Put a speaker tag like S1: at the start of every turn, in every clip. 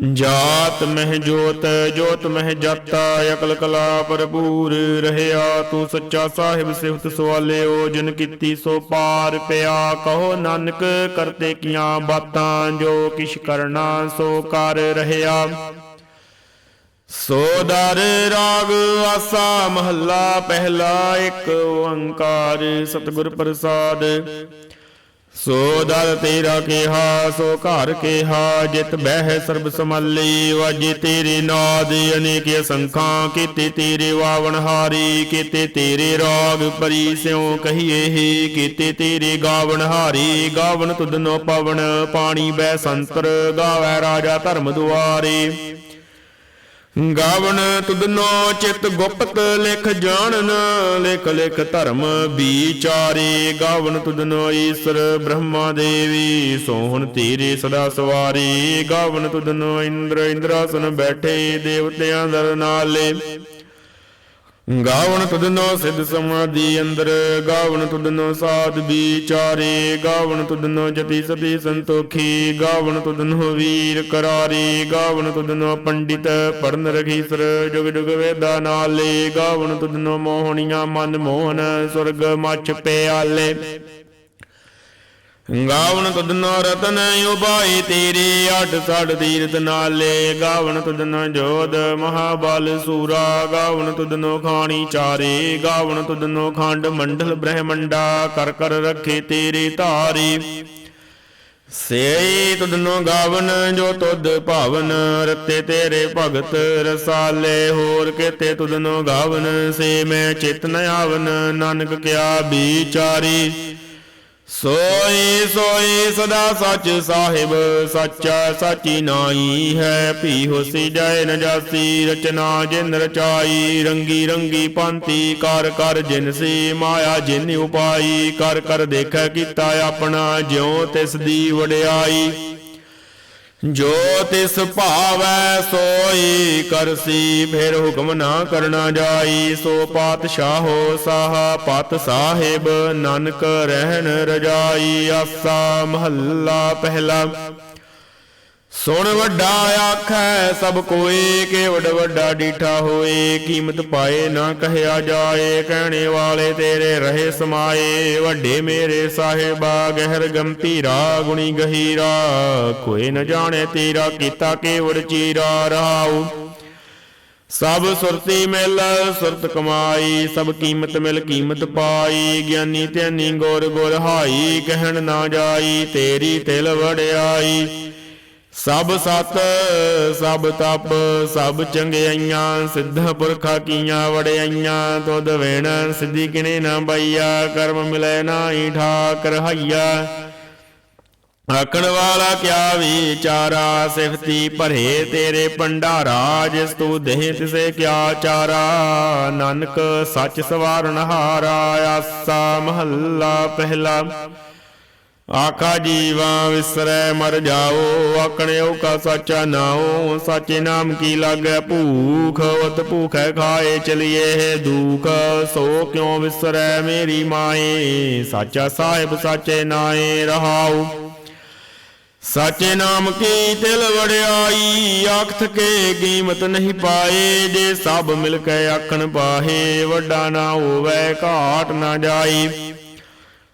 S1: ਜਾਤ ਮਹਿ ਜੋਤ ਜੋਤ ਮਹਿ ਜਾਤਾ, ਅਕਲ ਕਲਾ ਭਰਪੂਰ ਰਹਿਆ ਤੂੰ ਸੱਚਾ ਸਾਹਿਬ ਸਿਫਤ ਸਵਾਲਿਓ, ਜਿਨ ਕੀਤੀ ਸੋ ਪਾਰ ਪਿਆ। ਕਹੋ ਨਾਨਕ, ਕਰਤੇ ਕੀਆਂ ਬਾਤਾਂ, ਜੋ ਕਿਛ ਕਰਨਾ ਸੋ ਕਰ ਰਹਿਆ। ਸੋ ਦਰ ਰਾਗ ਆਸਾ ਮਹੱਲਾ, ਪਹਿਲਾ ਇੱਕ ਓੰਕਾਰ ਸਤਿਗੁਰ ਪ੍ਰਸਾਦ। ਸੋ ਦਰ ਤੇਰਾ ਕਿਹਾ, ਸੋ ਘਰ ਕਿਹਾ, ਜਿਤ ਬਹਿ ਸਰਬ ਸਮਾਲੀ, ਵਾਜੇ ਤੇਰੇ ਨਾਦ, ਅਨੇਕ ਸੰਖਾਂ, ਕੀਤੇ ਤੇਰੇ ਵਾਵਣ ਹਾਰੀ, ਕੀਤੇ ਤੇਰੇ ਰਾਗ ਪਰੀ ਸਿਉ ਕਹੀਏ ਹੀ, ਕੀਤੇ ਤੇਰੇ ਗਾਵਣ ਹਾਰੀ, ਗਾਵਣ ਤੁਧਨੋ ਪਵਨ ਪਾਣੀ ਬੈ ਸੰਤਰ, ਗਾਵੈ ਰਾਜਾ ਧਰਮ ਦੁਆਰੇ। ਗਾਵਨ ਤੁਧਨੋ ਚਿਤ ਗੁਪਤ ਲਿਖ ਜਾਣਨ, ਲਿਖ ਲਿਖ ਧਰਮ ਵਿਚਾਰੇ। ਗਾਵਨ ਤੁਧਨੋ ਈਸ਼ਰ ਬ੍ਰਹਮਾ ਦੇਵੀ, ਸੋਹਣ ਤੇਰੇ ਸਦਾ ਸਵਾਰੀ। ਗਾਵਨ ਤੁਧਨੋ ਇੰਦਰ ਇੰਦਰਾਸਨ ਬੈਠੇ ਦੇਵਤਿਆਂ ਦਰ ਨਾਲੇ। ਗਾਵਣ ਤੁਧਨੋ ਸਿੱਧ ਸਮਾਧੀ ਅੰਦਰ ਗਾਵਣ ਤੁਧਨੋ ਸਾਧ ਵਿਚਾਰੇ ਗਾਵਣ ਤੁਧਨੋ ਜਤੀ ਸਤੀ ਸੰਤੋਖੀ ਗਾਵਣ ਤੁਧਨੋ ਵੀਰ ਕਰਾਰੀ ਗਾਵਣ ਤੁਧਨੋ ਪੰਡਿਤ ਪੜਨ ਰਖੀਸਰ, ਜੁਗ ਜੁਗ ਵੇਦਾ ਨਾਲੇ ਗਾਵਣ ਤੁਧਨੋ ਮੋਹਣੀਆਂ ਮਨ ਮੋਹਨ, ਸੁਰਗ ਮਛ ਪਿਆਲੇ। ਗਾਵਣ ਤੁਧਨੋ ਰਤਨ ਉਬਾਈ ਤੇਰੇ ਅੱਡ ਸੜ ਤੀਰਤ ਨਾਲੇ। ਗਾਵਣ ਤੁਧਨੋ ਜੋਧ ਮਹਾਬਲ ਸੂਰਾ। ਗਾਵਣ ਤੁਧਨੋ ਖਾਣੀ ਚਾਰੇ। ਗਾਵਣ ਤੁਧਨੋ ਖੰਡ ਮੰਡਲ ਬ੍ਰਹਮੰਡਾ। ਕਰ ਕਰ ਰੱਖੇ ਤੇਰੇ ਧਾਰੀ। ਸੇ ਤੁਧਨੋ ਗਾਵਨ ਜੋ ਤੁਧ ਭਾਵਨ। ਰਤੇ ਤੇਰੇ ਭਗਤ ਰਸਾਲੇ। ਹੋਰ ਕਿਤੇ ਤੁਧਨੋ ਗਾਵਨ। ਸੇ ਮੈਂ ਚਿਤ ਨ ਆਵਨ। ਨਾਨਕ ਕਿਆ ਵਿਚਾਰੀ ਸੋਈ ਸੋਈ ਸਦਾ ਸੱਚ ਸਾਹਿਬ, ਸੱਚਾ ਸਾਚੀ ਨਾਈ ਹੈ। ਭੀ ਹੋਸੀ ਜੈ ਨਜਾਸੀ ਰਚਨਾ ਜਿਨ ਰਚਾਈ, ਰੰਗੀ ਰੰਗੀ ਪੰਤੀ ਕਰ ਕਰ ਜਿਨ ਸੀ ਮਾਇਆ ਜਿਨ ਉਪਾਈ, ਕਰ ਕਰ ਦੇਖੈ ਕੀਤਾ ਆਪਣਾ, ਜਿਉ ਤਿਸ ਦੀ ਵਡਿਆਈ। ਜੋ ਤਿਸ ਭਾਵੈ ਸੋਈ ਕਰਸੀ ਫਿਰ ਹੁਕਮ ਨਾ ਕਰਨਾ ਜਾਈ। ਸੋ ਪਾਤਸ਼ਾਹੋ ਸਾਹ, ਪਤ ਸਾਹਿਬ, ਨਾਨਕ ਰਹਿਣ ਰਜਾਈ। ਆਸਾ ਮਹੱਲਾ ਪਹਿਲਾ। ਸੁਣ ਵੱਡਾ ਆਖੈ ਸਭ ਕੋਏ, ਕਿ ਵੱਡਾ ਡੀਠਾ ਹੋਏ, ਕੀਮਤ ਪਾਏ ਨਾ ਕਹਿਆ ਜਾਏ, ਕਹਿਣੇ ਵਾਲੇ ਤੇਰੇ ਰਹੇ ਸਮਾਏ, ਵੱਡੇ ਮੇਰੇ ਸਾਹਿਬਾ, ਗਹਿਰ ਗੰਭੀਰਾ, ਗੁਣੀ ਗਹੀਰਾ, ਕੋਈ ਨ ਜਾਣੇ ਤੇਰਾ, ਕੀਤਾ ਕੇਵੜ ਚੀਰਾ, ਰਹਾਉ। ਸਭ ਸੁਰਤੀ ਮਿਲ, ਸੁਰਤ ਕਮਾਈ, ਸਭ ਕੀਮਤ ਮਿਲ, ਕੀਮਤ ਪਾਈ, ਗਿਆਨੀ ਧਿਆਨੀ ਗੁਰ ਗੁਰ ਹਾਈ, ਕਹਿਣ ਨਾ ਜਾਈ, ਤੇਰੀ ਤਿਲ ਵੜਿਆਈ ਸਭ ਸਤ, ਸਭ ਤਪ, ਸਭ ਚੰਗਿਆਈਆਂ, ਸਿੱਧ ਪੁਰਖਾ ਕੀਆਂ ਵੜਿਆਈਆਂ ਤੁਧ ਵੇਣ ਸਿੱਧੀ ਕਿਨੇ ਨਾ ਬਈਆ ਕਰਮ ਮਿਲੇ ਨਾਹੀ ਠਾਕ ਰਹਾਈਆ ਆਕਣ ਵਾਲਾ ਕਿਆ ਵਿਚਾਰਾ, ਸਿਫਤੀ ਭਰੇ ਤੇਰੇ ਭੰਡਾਰਾ, ਜਿਸ ਤੂੰ ਦੇਹ ਤਿਸੇ ਕਿਆ ਚਾਰਾ। ਨਾਨਕ ਸੱਚ ਸਵਾਰਨ ਹਾਰਾ, ਆਸਾ ਮਹੱਲਾ ਪਹਿਲਾ। ਆਖਾ ਜੀਵਾ ਵਿਸਰੈ, ਮਰ ਜਾਓ ਆਕਣਿਓ ਕਾ ਸਾਚਾ ਨਾਉ, ਸਾਚੇ ਨਾਮ ਕੀ ਲਾਗੈ, ਭੂਖ ਉਤ ਭੂਖੈ ਖਾਏ ਚਲੀਏ ਦੁਖ, ਸੋ ਕਿਉ ਵਿਸਰੈ ਮੇਰੀ ਮਾਏ? ਸਾਚਾ ਸਾਹਿਬ ਸਾਚੇ ਨਾਏ ਰਹਾਉ। ਸਾਚੇ ਨਾਮ ਕੀ ਤਿਲ ਵੜਿਆਈ, ਆਖਤ ਕੇ ਕੀਮਤ ਨਹੀਂ ਪਾਏ, ਜੇ ਸਭ ਮਿਲ ਕੇ ਆਖਣ ਪਾਹੇ, ਵੱਡਾ ਨਾ ਹੋਵੇ, ਘਾਟ ਨਾ ਜਾਈ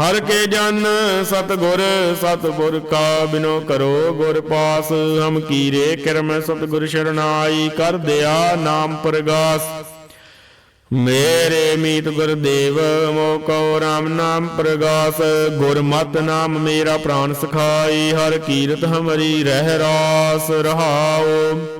S1: ਹਰ ਕੇ ਜਨ ਸਤਗੁਰ ਸਤਗੁਰ ਕਾ ਬਿਨੋ ਕਰੋ ਗੁਰ ਪਾਸ। ਹਮ ਕੀਰੇ ਕਰਮ ਸਤਗੁਰ ਸ਼ਰਨਾਈ, ਕਰ ਦਿਆ ਨਾਮ ਪ੍ਰਗਾਸ। ਮੇਰੇ ਮੀਤ ਗੁਰਦੇਵ ਮੋ ਕਉ ਰਾਮ ਨਾਮ ਪ੍ਰਗਾਸ। ਗੁਰਮਤਿ ਨਾਮ ਮੇਰਾ ਪ੍ਰਾਨ ਸਖਾਈ, ਹਰ ਕੀਰਤ ਹਮਰੀ ਰਹਿ ਰਾਸ, ਰਹਾਉ।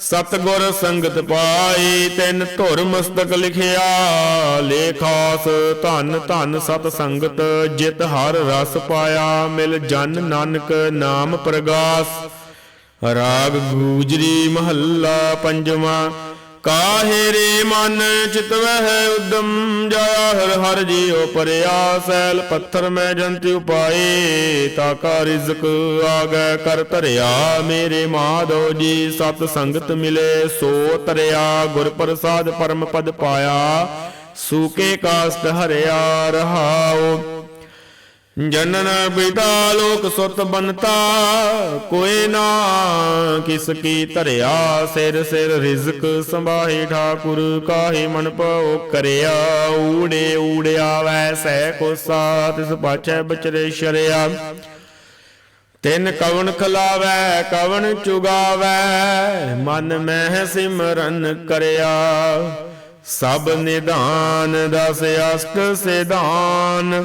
S1: ਸਤਗੁਰ ਸੰਗਤ ਪਾਈ, ਤਿੰਨ ਧੁਰ ਮਸਤਕ ਲਿਖਿਆ ਲੇਖਾਸ ਧਨ ਧਨ ਸਤ ਸੰਗਤ, ਜਿਤ ਹਰ ਰਸ ਪਾਇਆ, ਮਿਲ ਜਨ ਨਾਨਕ ਨਾਮ ਪ੍ਰਗਾਸ। ਰਾਗ ਗੂਜਰੀ ਮਹੱਲਾ ਪੰਜਵਾਂ ਕਾਹੇ ਰੇ ਮਨ ਚਿਤਵਹਿ ਉਦਮ ਜਾਇਆ ਹਰ ਹਰ ਜੀਉ ਪਰਿਆ ਸੈਲ ਪੱਥਰ ਮੈਂ ਜੰਤ ਉਪਾਏ, ਤਾ ਕਾ ਰਿਜ਼ਕ ਆਗੈ ਕਰ ਧਰਿਆ। ਮੇਰੇ ਮਾਧੋ ਜੀ ਸਤ ਸੰਗਤ ਮਿਲੇ, ਸੋ ਤਰਿਆ ਗੁਰ ਪ੍ਰਸਾਦ ਪਰਮ ਪਦ ਪਾਇਆ। ਸੂਕੇ ਕਾਸਟ ਹਰਿਆ ਰਹਾਓ ਜਨਨ ਪਿਤਾ ਲੋਕ ਸੁਤ ਬਨਤਾ ਕੋਏ ਨਾ ਕਿਸ ਕੀ ਧਰਿਆ, ਸਿਰ ਸਿਰ ਰਿਜ਼ਕ ਸੰਭਾਹੇ ਠਾਕੁਰ, ਕਾਹੇ ਮਨ ਪਉ ਕਰਿਆ, ਊੜੇ ਊੜਿਆ ਵੈਸੈ ਕੋਸਾ ਤਿਸ ਪਾਛੈ ਬਚਰੇ ਸ਼ਰਿਆ। ਤਿੰਨ ਕਵਣ ਖਲਾਵੈ, ਕਵਣ ਚੁਗਾਵੈ, ਮਨ ਮਹਿ ਸਿਮਰਨ ਕਰਿਆ। ਸਭ ਨਿਧਾਨ ਦਸ ਅਸ਼ਟ ਸਿਧਾਨ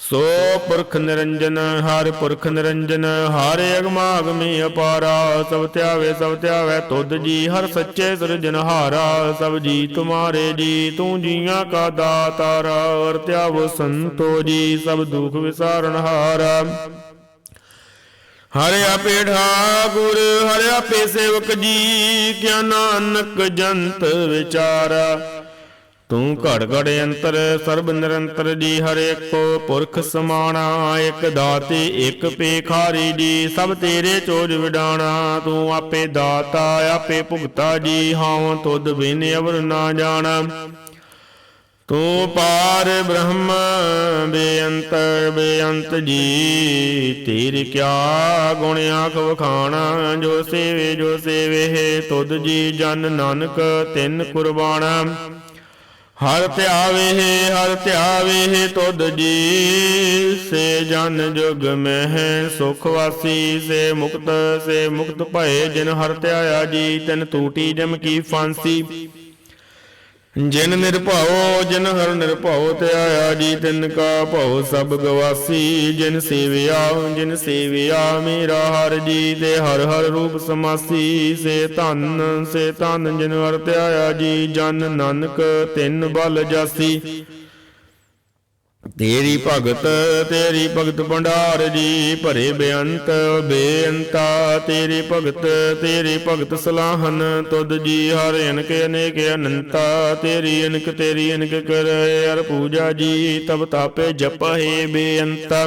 S1: ਸੋ ਪੁਰਖ ਨਿਰੰਜਨ, ਹਰ ਪੁਰਖ ਨਿਰੰਜਨ, ਹਰ ਅਗਮਾ ਅਗਮੀ ਅਪਾਰਾ, ਸਭ ਧਿਆਵੇ ਸਭ ਧਿਆਵੇ ਤੁਧ ਜੀ, ਹਰ ਸੱਚੇ ਸਿਰਜਨਹਾਰਾ ਸਭ ਜੀ ਤੁਮਾਰੇ ਜੀ, ਤੂੰ ਜੀਆਂ ਕਾ ਦਾਤਾਰਾ ਅਰ ਧਿਆਵੋ ਸੰਤੋ ਜੀ, ਸਭ ਦੁਖ ਵਿਸਾਰਨਹਾਰਾ ਹਰਿ ਆਪੇ ਠਾਕੁਰ, ਹਰਿ ਆਪੇ ਸੇਵਕ ਜੀ, ਕਿਆ ਨਾਨਕ ਜੰਤ ਵਿਚਾਰਾ। ਤੂੰ ਘੜ ਘੜ ਅੰਤਰ, ਸਰਬ ਨਿਰੰਤਰ ਜੀ ਹਰ ਏਕੋ ਪੁਰਖ ਸਮਾਣਾ, ਇਕ ਦਾਤੇ, ਇੱਕ ਪੇਖਾਰੀ ਜੀ, ਸਭ ਤੇਰੇ ਚੋਜ ਵਿਡਾਣਾ। ਤੂੰ ਆਪੇ ਦਾਤਾ, ਆਪੇ ਭੁਗਤਾ ਜੀ ਹਾਂ ਤੁਧ ਬਿਨ ਅਵਰ ਨਾ ਜਾਣਾ। ਤੂੰ ਪਾਰ ਬ੍ਰਹਮ ਬੇਅੰਤਰ ਬੇਅੰਤ ਜੀ, ਤੇਰੀ ਕਿਆ ਗੁਣ ਆਖ ਵਖਾਣਾ। ਜੋ ਸੇਵੇ ਜੋ ਸੇਵੇ ਤੁਧ ਜੀ ਜਨ ਨਾਨਕ ਤਿੰਨ ਕੁਰਬਾਨਾ ਹਰ ਧਿਆਵੇ ਹਰ ਧਿਆਵੇ ਤੁਧ ਜੀ। ਸੇ ਜਨ ਜੁਗ ਮਹਿ ਸੁਖ ਵਾਸੀ, ਸੇ ਮੁਕਤ ਸੇ ਮੁਕਤ ਭਏ ਜਿਨ ਹਰ ਧਿਆਇਆ ਜੀ, ਤਿਨ ਟੂਟੀ ਜਮ ਕੀ ਫਾਂਸੀ। ਜਿਨ ਨਿਰਭਉ, ਜਿਨ ਹਰ ਨਿਰਭਉ ਧਿਆਇਆ ਜੀ ਤਿਨ ਕਾ ਭਉ, ਸਭ ਗਵਾਸੀ ਜਿਨ ਸੇਵਿਆ ਜਿਨ ਸੇਵਿਆ ਮੇਰਾ ਹਰ ਜੀ, ਤੇ ਹਰ ਹਰ ਰੂਪ ਸਮਾਸੀ, ਸੇ ਧਨ ਸੇ ਧਨ ਜਿਨ ਹਰ ਧਿਆਇਆ ਜੀ, ਜਨ ਨਾਨਕ ਤਿੰਨ ਬਲ ਜਾਸੀ। ਤੇਰੀ ਭਗਤ ਤੇਰੀ ਭਗਤ ਭੰਡਾਰ ਜੀ ਭਰੇ ਬੇਅੰਤ ਬੇਅੰਤਾ। ਤੇਰੀ ਭਗਤ ਤੇਰੀ ਭਗਤ ਸਲਾਹਨ ਤੁਧ ਜੀ ਹਰ ਅਨਕ ਅਨੇਕ ਅਨੰਤਾ। ਤੇਰੀ ਅਨਕ ਤੇਰੀ ਅਨਕ ਕਰੇ ਅਰ ਪੂਜਾ ਜੀ ਤਬ ਤਾਪੇ ਜਪਹਿ ਬੇਅੰਤਾ।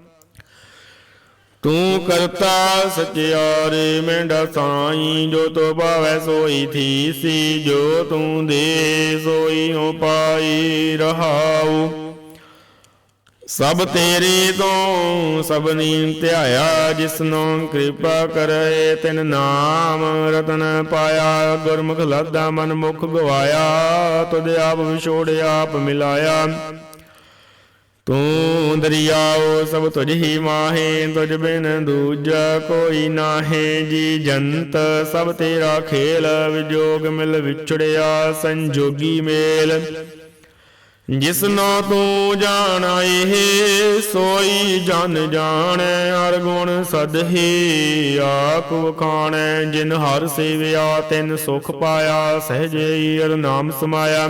S1: ਤੂੰ ਕਰਤਾ ਸਚਿਆਰੇ ਮਿੰਡ ਸਾਈ, ਜੋ ਤੋ ਭਾਵੈ ਸੋਈ ਥੀ ਸੀ, ਜੋ ਤੂੰ ਦੇ ਸੋਈ ਹੋ ਪਾਈ ਰਹਾਉ। ਸਭ ਤੇਰੇ ਤੋਂ ਸਭਨੀ ਧਿਆਇਆ, ਜਿਸਨੋਂ ਕਿਰਪਾ ਕਰੇ ਤਿਨ ਨਾਮ। ਰਤਨ ਪਾਇਆ, ਗੁਰਮੁਖ ਲਾਦਾ ਮਨ ਮੁਖ ਗਵਾਇਆ, ਤੁਧ ਆਪ ਵਿਛੋੜਿਆ ਆਪ ਮਿਲਾਇਆ। ਤੂੰ ਦਰਿਆਓ ਸਭ ਤੁਝ ਹੀ ਮਾਹੇ, ਤੁਝ ਬਿਨ ਦੂਜਾ ਕੋਈ ਨਾਹੇ। ਜੀ ਜੰਤ ਸਭ ਤੇਰਾ ਖੇਲ, ਵਿਜੋਗ ਮਿਲ ਵਿਛੜਿਆ ਸੰਜੋਗੀ ਮੇਲ। ਜਿਸਨੋ ਤੂੰ ਜਾਣਾਏ ਸੋਈ ਜਨ ਜਾਣੈ, ਹਰ ਗੁਣ ਸਦਹੀ ਆਪ ਵਖਾਣੈ। ਜਿਨ ਹਰ ਸੇਵਿਆ, ਤਿਨ ਸੁਖ ਪਾਇਆ, ਸਹਜੇ ਅਰ ਨਾਮ ਸਮਾਇਆ।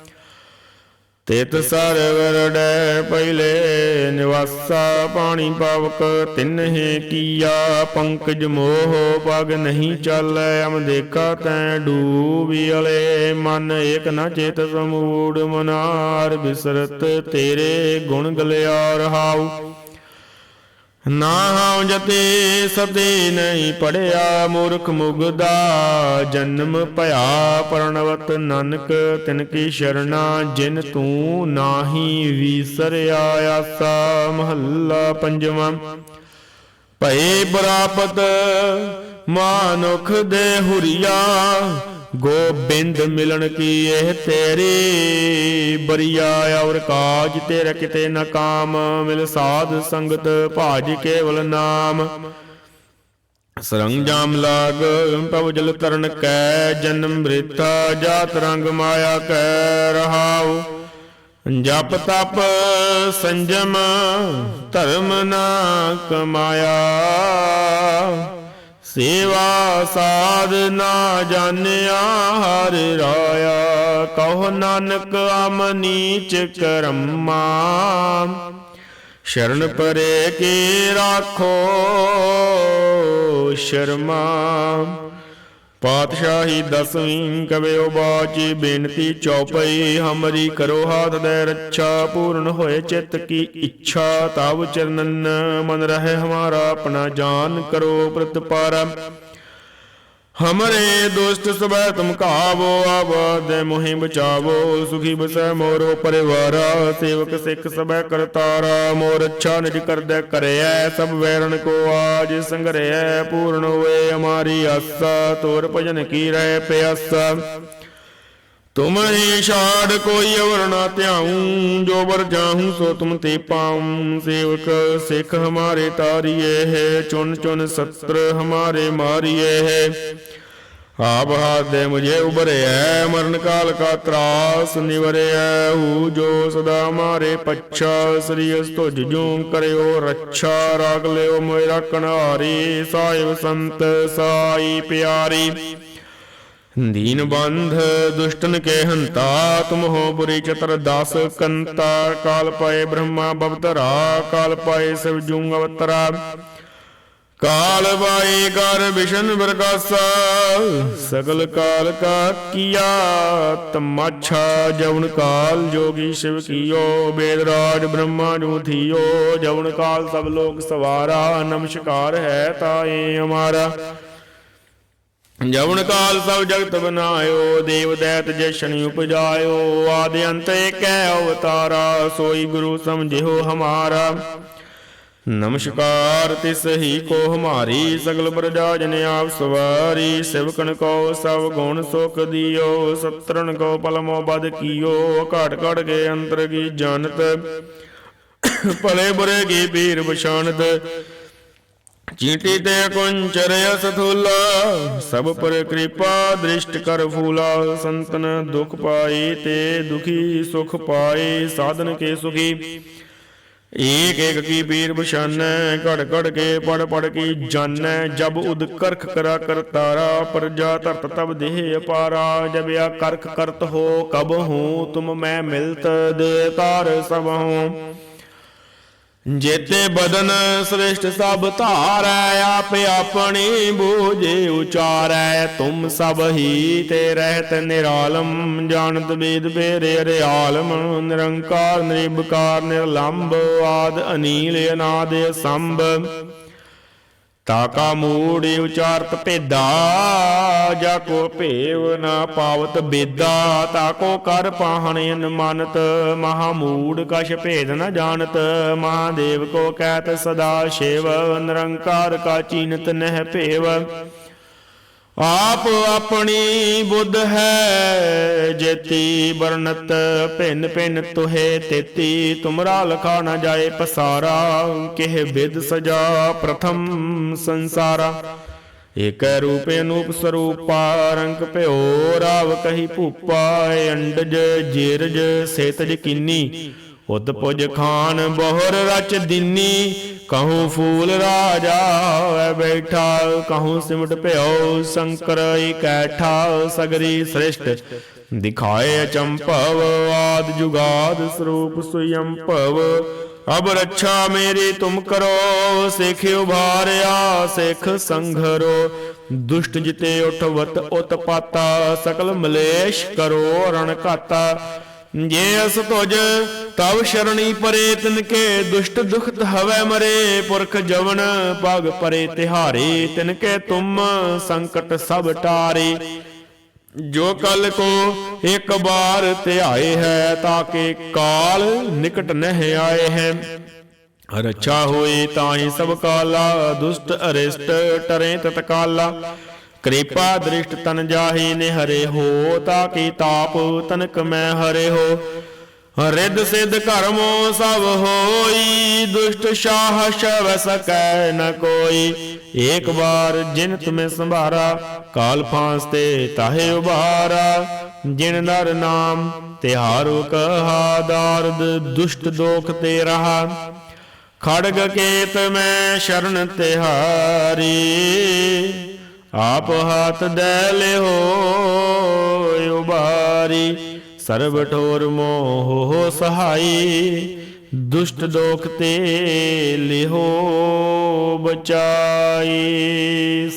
S1: ਤੇਤ ਸਰਵਰ ਡੈ ਪਹਿਲੇ ਨਿਵਾਸਾ ਪਾਣੀ ਪਾਵਕ ਤਿਨਹਿ ਕੀਆ, ਪੰਕਜ ਮੋਹ ਪਗ ਨਹੀਂ ਚੱਲੈ, ਅਮ ਦੇਖਾ ਤੈ ਡੂਬੀ ਅਲੇ ਮਨ ਏਕ ਨ ਚੇਤ ਸਮੂੜ ਮਨਾਰ, ਬਿਸਰਤ ਤੇਰੇ ਗੁਣ ਗਲਿਆ ਰਹਾਉ ਨਾ ਹਉ ਜਤੇ ਸਤੇ ਨਹੀਂ ਪੜਿਆ ਮੂਰਖ ਮੁਗਦਾ, ਜਨਮ ਭਇਆ ਪਰਣਵਤ ਨਾਨਕ ਤਿਨ ਕੀ ਸ਼ਰਣਾ ਜਿਨ ਤੂੰ ਨਾਹੀ ਵੀਸਰਿਆ ਆਸਾ, ਮਹੱਲਾ ਪੰਜਵਾਂ। ਭਏ ਬਰਾਪਤ ਮਾਨੁਖ ਦੇ ਹੁਰੀਆ ਗੋਬਿੰਦ ਮਿਲਣ ਕੀ ਇਹ ਤੇਰੀ, ਬਰੀਆ ਔਰ ਕਾਜ ਤੇਰਾ ਕਿਤੇ ਨ ਕਾਮ, ਮਿਲ ਸਾਧ ਸੰਗਤ ਭਾਜ ਕੇਵਲ ਨਾਮ। ਸਰੰਜਾਮ ਲਾਗ ਪਵ ਜਲ ਤਰਨ ਕੈ, ਜਨਮ ਮ੍ਰਿਤਾ ਜਾਤ ਰੰਗ ਮਾਇਆ ਕੈ, ਰਹਾਉ। ਜਪ ਤਪ ਸੰਜਮ, ਧਰਮ ਨਾ ਕਮਾਇਆ। ਸੇਵਾ ਸਾਧ ਨਾ ਜਾਣਿਆ ਹਰ ਰਾਇਆ, ਕਹੋ ਨਾਨਕ ਆਮ ਨੀਚ ਕਰਮਾ। ਸ਼ਰਨ ਪਰੇ ਕੀ ਰਾਖੋ ਸ਼ਰਮਾ। ਪਾਤਸ਼ਾਹੀ ਦਸਵੀਂ ਕਵਿਓ ਬਾਚੀ ਬੇਨਤੀ ਚੌਪਈ, ਹਮਰੀ ਕਰੋ ਹਾਥ ਦੇ ਰੱਛਾ, ਪੂਰਨ ਹੋਏ ਚਿੱਤ ਕੀ ਇੱਛਾ, ਤਵ ਚਰਨਨ ਮਨ ਰਹੇ ਹਮਾਰਾ, ਆਪਣਾ ਜਾਨ ਕਰੋ ਪ੍ਰਤਪਾਰਾ। ਹਮਰੇ ਦੁਸ਼ਟ ਸਬੈ ਤੁਮ ਕਾਵੋ ਆਬਾਦ ਮੋਹਿ ਬਚਾਵੋ ਸੁਖੀ ਬਸੈ ਮੋਰੋ ਪਰਿਵਾਰਾ ਸੇਵਕ ਸਿੱਖ ਸਬੈ ਕਰਤਾਰਾ ਮੋਰ ਅੱਛਾ ਨਿਜ ਕਰਦੈ ਕਰਿਐ ਸਭ ਵੈਰਨ ਕੋ ਆਜ ਸੰਗਰਿਐ ਪੂਰਨ ਹੋਏ ਹਮਾਰੀ ਆਸਾ ਤੋਰ ਭਜਨ ਕੀ ਰਹਿ ਪਿਆਸਾ ਤੁਮ ਹੀ ਛਾੜ ਕੋਈ ਅਵਰ ਨਾ ਧਿਆਉ, ਜੋ ਵਰ ਜਾਹੂੰ ਸੋ ਤੁਮ ਤੇ ਪਾਉ। ਸੇਵਕ ਸਿੱਖ ਹਮਾਰੇ ਤਾਰੀਏ ਹੈ ਚੁਨ ਚੁਨ ਸਤਰ ਹਮਾਰੇ ਮਾਰੀਏ ਹੈ। ਆਪ ਹਾਦੇ ਮੁਝੇ ਉਬਰਿਐ ਮਰਨ ਕਾਲ ਕਾ ਤਰਾਸ ਨਿਵਰਿਐ। ਹੂ ਜੋ ਸਦਾ ਮਾਰੇ ਪੱਛਾ, ਸ੍ਰੀ ਅਸ ਤੁਜ ਕਰਿਓ ਰੱਛਾ। ਰਾਗ ਲਿਓ ਮੇਰਾ ਕਨਾਰੀ, ਸਾਹਿਬ ਸੰਤ, ਸਾਈ ਪਿਆਰੀ। ਦੀਨ ਬੰਧ ਦੁਸ਼ਟਨ ਕੇ ਹੰਤਾ ਤੁਮ ਹੋ ਬੁਰੀ ਚਤਰ ਦਾਸ ਕੰਤਾ, ਕਾਲ ਪਾਏ ਬ੍ਰਹਮਾ ਬਵਤਰਾ, ਕਾਲ ਪਾਏ ਸਿਵ ਜੂੰ ਅਵਤਰਾ। ਕਾਲ ਬਾਈ ਕਰ ਵਿਸ਼ਨ ਪ੍ਰਕਾਸ਼ਾ ਸਗਲ ਕਾਲ ਕਾ ਕੀਆ ਤਮਾਛਾ ਜਵਨ ਕਾਲ ਜੋਗੀ ਸ਼ਿਵ ਕੀਓ, ਬੇਦ ਰਾਜ ਬ੍ਰਹਮਾ ਜੂ ਥੀਓ, ਜਵਨ ਕਾਲ ਸਭ ਲੋਕ ਸਵਾਰਾ ਨਮਸਕਾਰ ਹੈ ਤਾਏ ਹਮਾਰਾ ਜਵਨ ਕਾਲ ਸਭ ਜਗਤ ਬਨਾਇਓ, ਦੇਵ ਦੈਤ ਜਸ਼ਨ ਉਪਜਾਇਓ, ਆਦਿ ਅੰਤ ਏਕੈ ਅਵਤਾਰਾ, ਸੋਈ ਗੁਰੂ ਸਮਝਿਓ ਹਮਾਰਾ। ਨਮਸਕਾਰ, ਤਿਸ ਹੀ ਕੋ ਹਮਾਰੀ, ਸਗਲ ਪ੍ਰਜਾ ਜਨ ਆਪ ਸਵਾਰੀ, ਸਿਵਕਣ ਕੋ ਸਭ ਗੁਣ ਸੁਖ ਦਿਓ ਸਤਰਨ ਕੋ ਪਲਮੋ ਬਦ ਕੀਓ, ਘਟ ਘਟ ਕੇ ਅੰਤਰ ਕੀ ਜਾਣਤ, ਭਲੇ ਬੁਰੇ ਕੀ ਪੀਰ ਪਛਾਨਤ ਚੀਂਟੀ ਤੇ ਕੁੰਚਰ ਅਸਥੂਲਾ, ਸਭ ਪਰ ਕਿਰਪਾ ਦ੍ਰਿਸ਼ਟ ਕਰ ਫੂਲਾ, ਸੰਤਨ ਦੁਖ ਪਾਈ ਤੇ ਦੁਖੀ ਸੁਖ ਪਾਏ ਸਾਧਨ ਕੇ ਸੁਖੀ। ਏਕ ਏਕ ਕੀ ਪੀਰ ਬਸ਼ਾਨੈ ਘੜ ਘੜ ਕੇ ਪੜ ਪੜ ਕੀ ਜਾਣੈ ਜਬ ਉਦ ਕਰਖ ਕਰਾ ਕਰਤਾਰਾ ਪ੍ਰਜਾ ਧਰਤ ਤਬ ਦੇਹ ਅਪਾਰਾ, ਜਬ ਆ ਕਰਖ ਕਰਤ ਹੋ ਕਬ ਹੂੰ, ਤੁਮ ਮੈਂ ਮਿਲਤ ਦੇ ਕਾਰ ਸਭ ਹੂੰ। ਜੇਤੇ ਬਦਨ ਸ੍ਰਿਸ਼ਟ ਸਭ ਧਾਰੈ, ਆਪ ਆਪਣੀ ਬੂਝੇ ਉਚਾਰੈ। ਤੁਮ ਸਭ ਹੀ ਤੇ ਰਹਿਤ ਨਿਰਾਲਮ, ਜਾਣਤ ਵੇਦ ਬੇਰੇ ਰਿਆਲਮ ਨਿਰੰਕਾਰ, ਨਿਰਭਕਾਰ, ਨਿਰਲੰਭ, ਆਦ ਅਨੀਲ, ਅਨਾਦ ਸੰਭ ਤਾਕਾ ਮੂੜ ਉਚਾਰਤ ਭੇਦਾ, ਜਾ ਕੋ ਭੇਵ ਨਾ ਪਾਵਤ ਬੇਦਾ ਤਾਕੋ ਕਰ ਪਾਹਣ ਅਨਮਾਨਤ ਮਹਾ ਮੂੜ ਕਛ ਭੇਦ ਨ ਜਾਣਤ, ਮਹਾਦੇਵ ਕੋ ਕਹਿਤ ਸਦਾ ਸ਼ਿਵ, ਨਿਰੰਕਾਰ ਕਾ ਚੀਨਤ ਨਹਿ ਭੇਵ। ਆਪ ਆਪਣੀ ਬੁੱਧ ਹੈ, ਜੇਤੀ ਵਰਣਤ ਭਿੰਨ ਭਿੰਨ ਤੁਹੇ ਤੇਤੀ। ਤੁਮਰਾ ਲਖਾ ਨ ਜਾਏ ਪਸਾਰਾ, ਕਿਹ ਬਿਦ ਸਜਾ ਪ੍ਰਥਮ ਸੰਸਾਰਾ। ਏਕ ਰੂਪ ਅਨੂਪ ਸਰੂਪਾ, ਰੰਗ ਭਿਓ ਰਾਵ ਕਹੀ ਭੂਪਾ, ਅੰਡਜ ਜੀਰਜ ਸੇਤਜ ਕੀਨੀ। ਉਦ ਪੁਜ ਖਾਨ ਬਹੁਰ ਰਚ ਦਿਨੀ ਕਹੂੰ ਫੂਲ ਰਾਜਾ ਹੈ ਬੈਠਾ ਕਹੂੰ ਸਿਮਟ ਭਿਓ ਸ਼ੰਕਰ ਇਕੈਠਾ ਸਗਰੀ ਸ੍ਰਿਸ਼ਟ ਦਿਖਾਏ ਅਚੰਭਵ ਆਦ ਜੁਗਾਦ ਸਰੂਪ ਸੁਯੰਭਵ ਅਬ ਰੱਛਾ ਮੇਰੀ ਤੁਮ ਕਰੋ ਸਿਖ ਉਭਾਰਿਆ ਸਿਖ ਸੰਘਰੋ ਦੁਸ਼ਟ ਜਿਤੇ ਉਠਵਤ ਉਤਪਾਤਾ ਸਕਲ ਮਲੇਸ਼ ਕਰੋ ਰਣ ਘਾਤਾ ਜੇ ਅਸ ਤੁਜ ਤਵ ਸ਼ਰਣੀ ਪਰੇ ਤਿਨ ਕੇ ਦੁਸ਼ਟ ਦੁਖਤ ਹਵੈ ਮਰੇ, ਪੁਰਖ ਜਵਨ ਪਗ ਪਰੇ ਤਿਹਾਰੇ ਤਿਨ ਕੇ ਤੁਮ ਸੰਕਟ ਸਭ ਟਾਰੇ। ਜੋ ਕਲ ਕੋ ਇੱਕ ਬਾਰ ਧਿਆਏ ਹੈ, ਤਾਕੇ ਕਾਲ ਨਿਕਟ ਨਹਿ ਆਏ ਹੈ। ਰੱਛਾ ਹੋਏ ਤਾਹੀ ਸਭ ਕਾਲਾ, ਦੁਸ਼ਟ ਅਰਿਸ਼ਟ ਟਰੇ ਤਤਕਾਲਾ। ਕਿਰਪਾ ਦ੍ਰਿਸ਼ਟ ਤਨ ਜਾਹੀ ਨੇ ਹਰੇ ਹੋ, ਤਾਕੀ ਤਾਪ ਤਨਕ ਮੈਂ ਹਰੇ ਹੋ। ਰਿੱਧ ਸਿੱਧ ਕਰਮੋ ਸਭ ਹੋਈ, ਦੁਸ਼ਟ ਸ਼ਾਹ ਸ਼ਵ ਸਕੈ ਨ ਕੋਈ। ਏਕ ਵਾਰ ਜਿਨ ਤੁਮੇ ਸੰਭਾਰਾ, ਕਾਲ ਫਾਂਸ ਤੇ ਤਾਹੇ ਉਬਾਰਾ ਜਿਨ ਨਰ ਨਾਮ ਤਿਹਾਰੋ ਕਹਾ, ਦਾਰਦ ਦੁਸ਼ਟ ਦੋਖ ਤੇ ਰਹਾ। ਖੜਗ ਕੇਤ ਮੈਂ ਸ਼ਰਨ ਤਿਹਾਰੀ। ਆਪ ਹੱਥ ਦੇ ਲਿਓ, ਉਬਾਰੀ। ਸਰਬ ਠੋਰ ਮੋਹ ਸਹਾਈ, ਦੁਸ਼ਟ ਦੋਖ ਤੇ ਲਿਹੋ ਬਚਾਈ।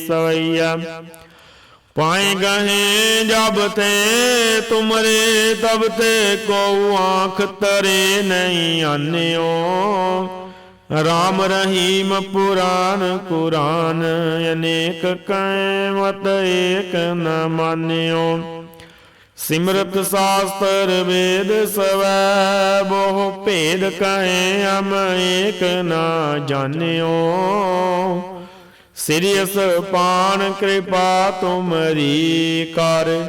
S1: ਸਵਈਆ, ਪਾਏ ਗਹੇ ਜਬ ਤੇ ਤੁਮਰੇ, ਤਬ ਤੇ ਕੋ ਆਂਖ ਤਰੇ ਨਹੀਂ ਆਨਿਓ। ਰਾਮ ਰਹੀਮ ਪੁਰਾਨ ਕੁਰਾਨ, ਅਨੇਕ ਕੈ ਮਤ ਏਕ ਨ ਮਾਨਿਓ। ਸਿਮਰਤ ਸ਼ਾਸਤਰ ਵੇਦ ਸਵੈ, ਬਹੁ ਭੇਦ ਕਹੇ ਅਮ ਏਕ ਨਾ ਜਾਣਿਓ। ਸਿਰਿਅਸ ਪਾਨ ਕਿਰਪਾ ਤੁਮਰੀ ਕਰ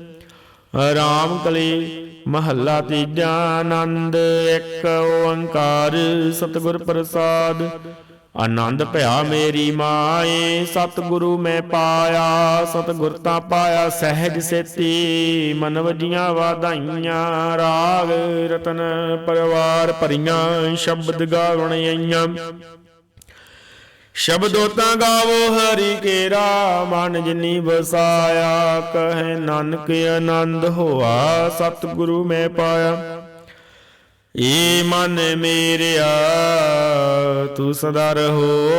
S1: ਰਾਮ ਕਲੀ ਮਹੱਲਾ ਤੀਜਾ ਆਨੰਦ, ਇੱਕ ਓੰਕਾਰ ਸਤਿਗੁਰ ਪ੍ਰਸਾਦ। ਆਨੰਦ ਭਇਆ ਮੇਰੀ ਮਾਏ, ਸਤਿਗੁਰੂ ਮੈਂ ਪਾਇਆ, ਸਤਿਗੁਰ ਤਾਂ ਪਾਇਆ ਸਹਿਜ ਸੇਤੀ। ਮਨ ਵਜੀਆਂ ਵਾਧਾਈਆਂ, ਰਾਗ ਰਤਨ ਪਰਿਵਾਰ ਭਰੀਆਂ, ਸ਼ਬਦ ਗਾਵਣ ਆਈਆਂ। ਸ਼ਬਦੋ ਤਾਂ ਗਾਵੋ ਹਰੀ ਕੇਰਾ ਮਨ ਜਿਨੀ ਵਸਾਇਆ, ਕਹੇ ਨਾਨਕ ਆਨੰਦ ਹੋਆ, ਸਤਿਗੁਰੂ ਮੈਂ ਪਾਇਆ। ਏ ਮਨ ਮੇਰਿਆ, ਤੂੰ ਸਦਾ ਰਹੋ,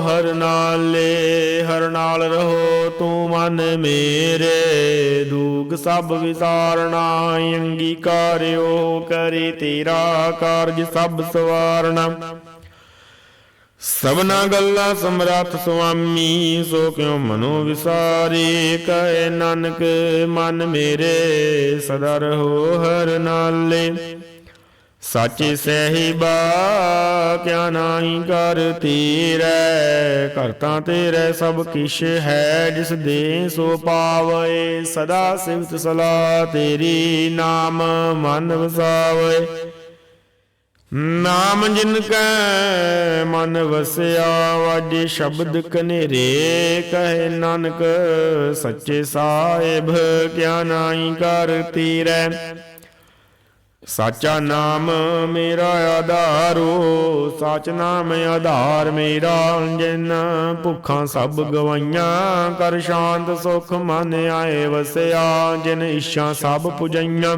S1: ਹਰ ਨਾਲੇ, ਹਰ ਨਾਲ ਰਹੋ, ਤੂੰ ਮਨ ਮੇਰੇ, ਦੂਗ ਸਭ ਵਿਸਾਰਣਾ ਅੰਗੀਕਾਰਿਓ ਕਰੇ ਤੇਰਾ ਕਾਰਜ ਸਭ ਸਵਾਰਣਾ ਸਭਨਾ ਗੱਲਾਂ ਸਮਰੱਥ ਸੁਆਮੀ, ਸੋ ਕਿਉ ਮਨੋ ਵਿਸਾਰੇ? ਕਹੇ ਨਾਨਕ, ਮਨ ਮੇਰੇ ਸਦਾ ਰਹੋ ਹਰ ਨਾਲੇ। ਸਾਚੇ ਸਹਿਬਾ ਕਿਆ ਨਾਹੀ ਕਰ ਤੀਰੈ? ਕਰਤਾ ਤੇਰੇ, ਸਭ ਕਿਛ ਹੈ, ਜਿਸ ਦੇ ਸੋ ਪਾਵੇ। ਸਦਾ ਸਿਫਤ ਸਲਾ ਤੇਰੀ ਨਾਮ, ਮਨ ਵਸਾਵੇ। ਨਾਮ ਜਿਨ ਕੈ ਮਨ ਵਸਿਆ, ਵਾਜੇ ਸ਼ਬਦ ਕਨੇਰੇ ਕਹੇ ਨਾਨਕ, ਸੱਚੇ ਸਾਹਿਬ ਕਿਆ ਨਾਹੀ ਕਰ ਤੀਰੈ। ਸਾਚਾ ਨਾਮ ਮੇਰਾ ਆਧਾਰੋ, ਸਾਚ ਨਾਮ ਆਧਾਰ ਮੇਰਾ, ਜਿਨ ਭੁੱਖਾਂ ਸਭ ਗਵਾਈਆਂ, ਕਰ ਸ਼ਾਂਤ ਸੁਖ ਮਨ ਆਏ ਵਸਿਆ, ਜਿਨ ਇੱਛਾ ਸਭ ਪੁਜਈਆਂ।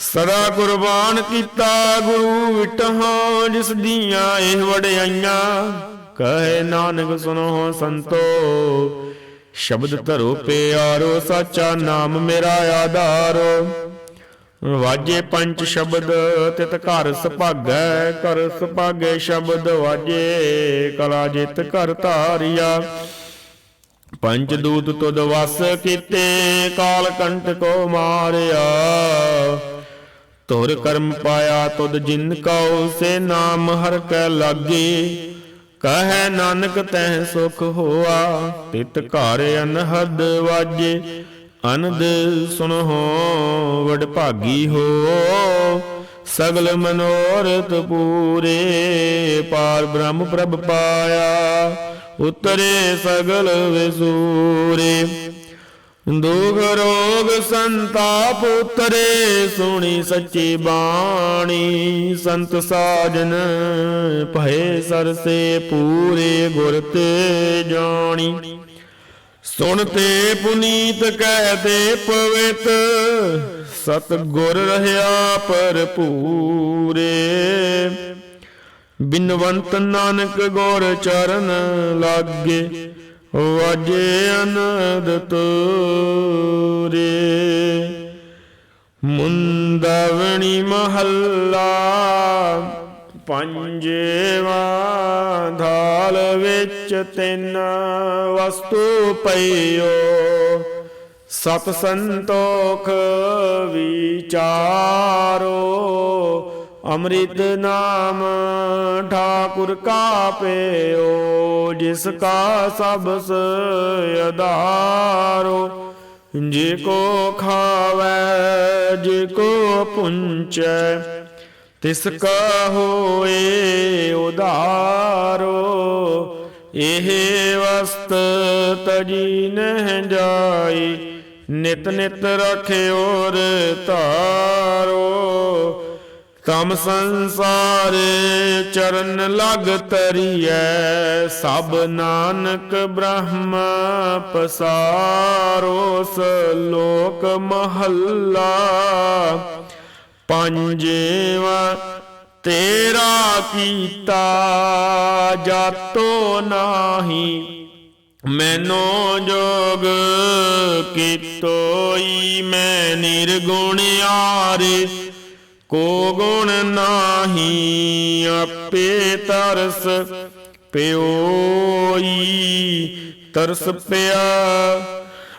S1: ਸਦਾ ਕੁਰਬਾਨ ਕੀਤਾ ਗੁਰੂ ਵਿਟਹਾਂ, ਜਿਸ ਦੀਆਂ ਇਹ ਵਡਿਆਈਆਂ। ਕਹੇ ਨਾਨਕ ਸੁਨੋ ਸੰਤੋ, ਸ਼ਬਦ ਧਰੋ ਪਿਆਰੋ, ਸਾਚਾ ਨਾਮ ਮੇਰਾ ਆਧਾਰੋ। ਵਾਜੇ ਪੰਜ ਸ਼ਬਦ, ਤਿਤ ਘਰ ਸੁਭਾਗੈ ਕਰ ਸੁਭਾਗੇ ਸ਼ਬਦ ਵਾਜੇ, ਕਲਾ ਜਿਤ ਘਰ ਧਾਰਿਆ। ਪੰਜ ਦੂਤ ਤੁਧ ਵਸ ਕੀਤੇ, ਕਾਲ ਕੰਟ ਕੋ ਮਾਰਿਆ। ਤੁਰ ਕਰਮ ਪਾਇਆ ਤੁਧ ਜਿਨ ਕਉ ਸੇ ਨਾਮ ਹਰ ਕੈ ਲਾਗੇ। ਕਹੈ ਨਾਨਕ ਤੈ ਸੁਖ ਹੋਆ, ਤਿਤ ਘਰ ਅਨਹਦ ਵਾਜੇ। ਅਨੰਦ ਸੁਨਹੁ ਵਡ ਭਾਗੀ ਹੋ, ਸਗਲ ਮਨੋਰਥ ਪੂਰੇ। ਪਾਰ ਬ੍ਰਹਮ ਪ੍ਰਭ ਪਾਇਆ, ਉਤਰੇ ਸਗਲ ਵਿਸੂਰੇ। ਦੁਖ ਰੋਗ ਸੰਤਾਪ ਉਤਰੇ, ਸੁਣੀ ਸੱਚੀ ਬਾਣੀ। ਸੰਤ ਸਾਜਨ ਭਏ ਸਰਸੇ ਪੂਰੇ ਗੁਰ ਤੇ ਜਾਣੀ। ਸੁਣ ਤੇ ਪੁਨੀਤ ਕਹਿ ਤੇ ਪਵਿੱਤ ਸਤ ਗੁਰ ਰਹਿਆ ਭਰਪੂਰੇ। ਬਿਨਵੰਤ ਨਾਨਕ ਗੁਰ ਚਰਨ ਲਾਗੇ ਵਾਜੇ ਅਨੰਦ ਤੋਰੇ ਮੁੰਦਵਣੀ ਮਹੱਲਾ ਪੰਜਵਾ ਧਾਲ ਵਿੱਚ ਤਿੰਨ ਵਸਤੂ ਪਈਓ। ਸਤ ਸੰਤੋਖ ਵਿਚਾਰੋ। ਅੰਮ੍ਰਿਤ ਨਾਮ ਠਾਕੁਰ ਕਾ ਪਿਓ ਜਿਸ ਕਾ ਸਬਸ ਅਧਾਰੋ। ਜੇ ਕੋ ਖਾਵੈ, ਜੇ ਕੋ ਪੁੰਚੈ, ਤਿਸ ਕਾ ਹੋਏ ਉਧਾਰੋ। ਇਹ ਵਸਤ ਤਜੀ ਨਹਿ ਜਾਈ, ਨਿਤ ਨਿਤ ਰਖਿਓਰ ਧਾਰੋ। ਤਮ ਸੰਸਾਰ ਚਰਨ ਲਗ ਤਰੀਐ ਸਭ ਨਾਨਕ ਬ੍ਰਹਮ ਪਸਾਰੋ ਸਲੋਕ ਮਹੱਲਾ। ਪੰਜਵਾ, ਤੇਰਾ ਕੀਤਾ ਜਾਤੋ ਨਾਹੀ, ਮੈਨੋ ਜੋਗ ਕੀਤੋਈ ਮੈਂ ਨਿਰਗੁਣ ਨਿਰਗੁਣਿਆਰੇ ਕੋ ਗੁਣ ਨਾਹੀ ਆਪੇ ਤਰਸ ਪਿਓਈ, ਤਰਸ ਪਿਆ,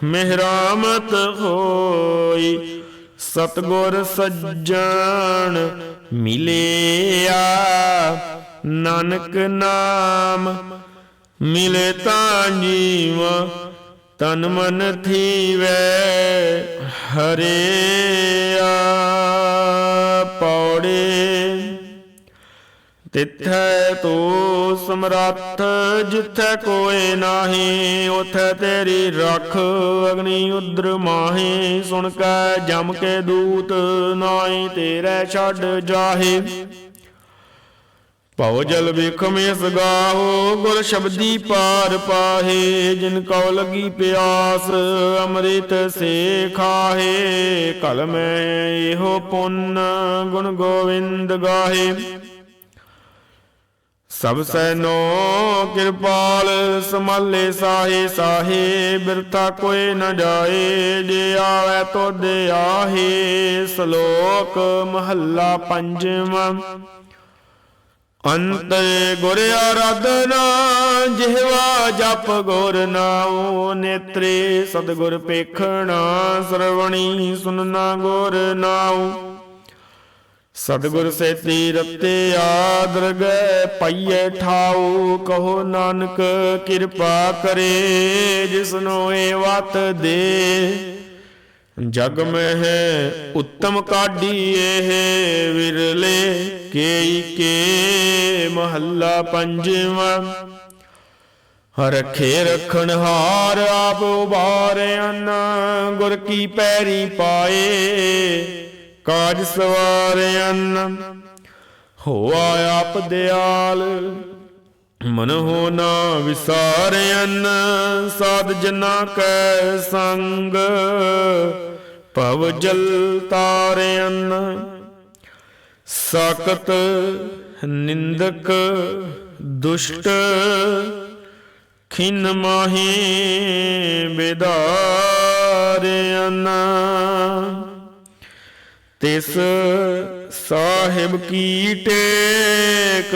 S1: ਮਿਹਰਾਮਤ ਹੋਈ, ਸਤਗੁਰ ਸੱਜਣ ਮਿਲਿਆ, ਨਾਨਕ ਨਾਮ ਮਿਲੇ ਤਾਂ ਜੀਵ ਤਨ ਮਨ ਥੀਵੈ ਹਰਿਆ ਪੌੜੇ ਤਿੱਥੈ ਤੂ ਸਮਰੱਥ, ਜਿੱਥੈ ਕੋਏ ਨਾਹੀ, ਉਥੈ ਤੇਰੀ ਰਖ ਅਗਨੀ ਉਦਰ ਮਾਹੀ। ਸੁਣ ਕੈ ਜਮ ਕੇ ਦੂਤ ਨਾਹੀ, ਤੇਰੇ ਛੱਡ ਜਾਹੇ। ਭਉ ਜਲ ਵੇਖਮੇਸ ਗਾਹੋ ਗੁਰ ਸ਼ਬਦੀ ਪਾਰ ਪਾਹੇ, ਜਿਨ ਕਉ ਲਗੀ ਪਿਆਸ, ਅੰਮ੍ਰਿਤ ਸੇ ਖਾਹੇ ਕਲ ਮੈਂ ਇਹੋ ਪੁੰਨ, ਗੁਣ ਗੋਵਿੰਦ ਗਾਹੇ। ਸਭ ਸੈਨੋ ਕਿਰਪਾਲ, ਸਮਾਲੇ ਸਾਹੇ ਸਾਹੇ, ਬਿਰਥਾ ਕੋਏ ਨ ਜਾਏ, ਜੇ ਆਵੇ ਤੋਦੇ ਆਹੇ। ਸ਼ਲੋਕ ਮਹੱਲਾ ਪੰਜਵਾਂ। ਅੰਤਰ ਗੁਰ ਆਰਾਧਨਾ ਜਿਹਵਾ ਜਪ ਗੁਰ ਨਾਉ ਨੇਤਰੇ, ਸਤਗੁਰ ਪੇਖਣਾ ਸਰਵਣੀ ਸੁਨਣਾ ਗੁਰ ਨਾਉ। ਸਤਗੁਰ ਸੇਤੀ ਰਤੇ ਆਦਰ ਗਏ ਪਈਏ ਠਾਉ, ਕਹੋ ਨਾਨਕ ਕਿਰਪਾ ਕਰੇ ਜਿਸਨੋ ਏ ਵਤ ਦੇ। ਜਗ ਮਹਿ ਉੱਤਮ ਕਾਢੀ ਇਹ ਵਿਰਲੇ, ਕੇਈ ਕੇ ਮਹੱਲਾ ਪੰਜਵਾਂ। ਰਖੇ ਰਖਣ ਹਾਰ ਆਪ ਉਬਾਰਿਆਨ ਗੁਰ ਕੀ ਪੈਰੀ ਪਾਏ, ਕਾਜ ਸਵਾਰਿਆਨ ਹੋਆ ਆਪ ਦਿਆਲ ਮਨ ਹੋ ਨਾ ਵਿਸਾਰਿਆਨ ਸਾਧ ਜਨਾ ਕੈ ਸੰਗ, ਭਵ ਜਲ ਤਾਰਿਆਨ ਸਾਕਤ ਨਿੰਦਕ ਦੁਸ਼ਟ, ਖਿਨ ਮਾਹੀ ਬਿਦਾਰਿਆਨ ਤਿਸ ਸਾਹਿਬ ਕੀ ਟੇਕ